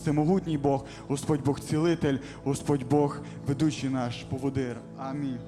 Всемогутній Бог, Господь Бог цілитель, Господь Бог, ведучий наш поводир. Амінь.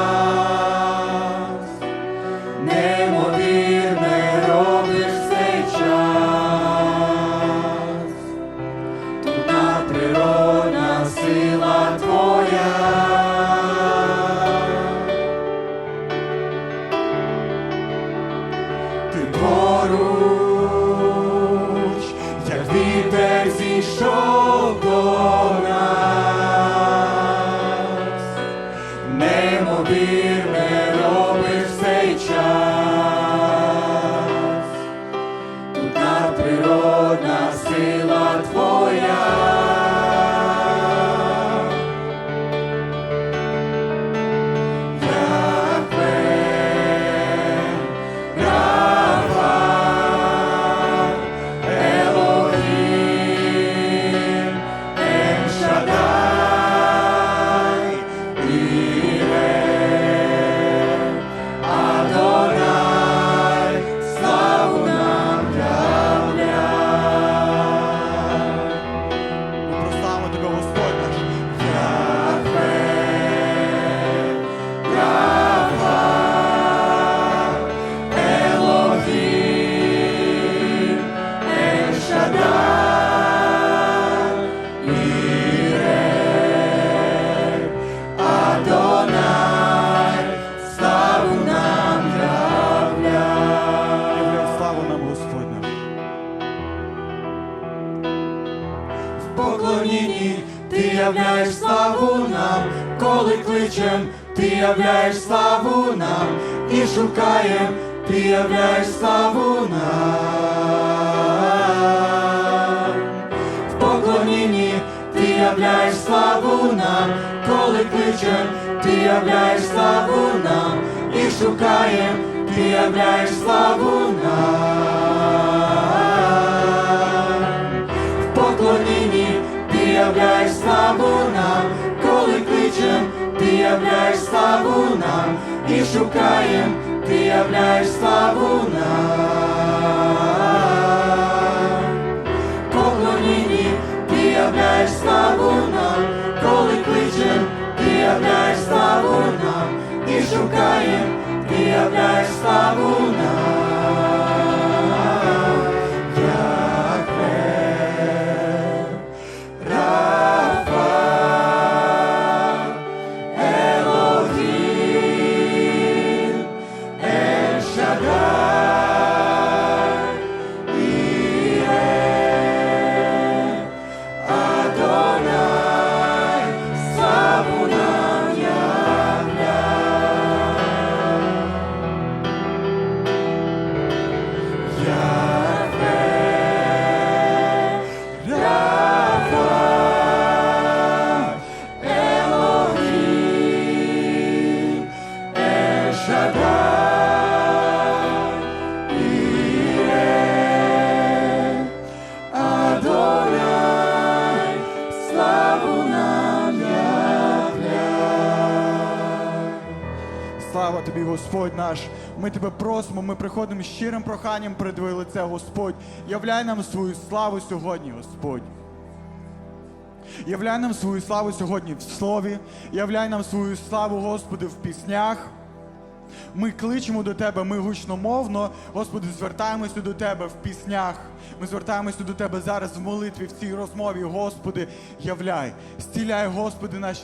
Нас, немовірне робиш цей час, тут природна сила твоя. Ти поруч, як вітер зійшов немовірне являєш славу нам, коли кличем, ти являєш славу нам, і шукаєм, ти являєш славу нам. В поклонінні ти являєш славу нам, коли кличем, ти являєш славу нам, і шукаєм, ти являєш славу нам. Являєш славу нам, і шукаєм, ти являєш славу нам. В Поклонінні ти являєш славу нам, коли кличем, ти являєш славу нам, і шукаєм, ти являєш. Славу нам, Слава тобі, Господь наш. Ми тебе просимо, ми приходимо з щирим проханням перед Твоє лице, Господь. Являй нам свою славу сьогодні, Господь. Являй нам свою славу сьогодні в слові, являй нам свою славу, Господи, в піснях. Ми кличемо до Тебе, ми гучномовно, Господи, звертаємося до Тебе в піснях. Ми звертаємося до Тебе зараз в молитві, в цій розмові. Господи, являй, стіляй, Господи, наші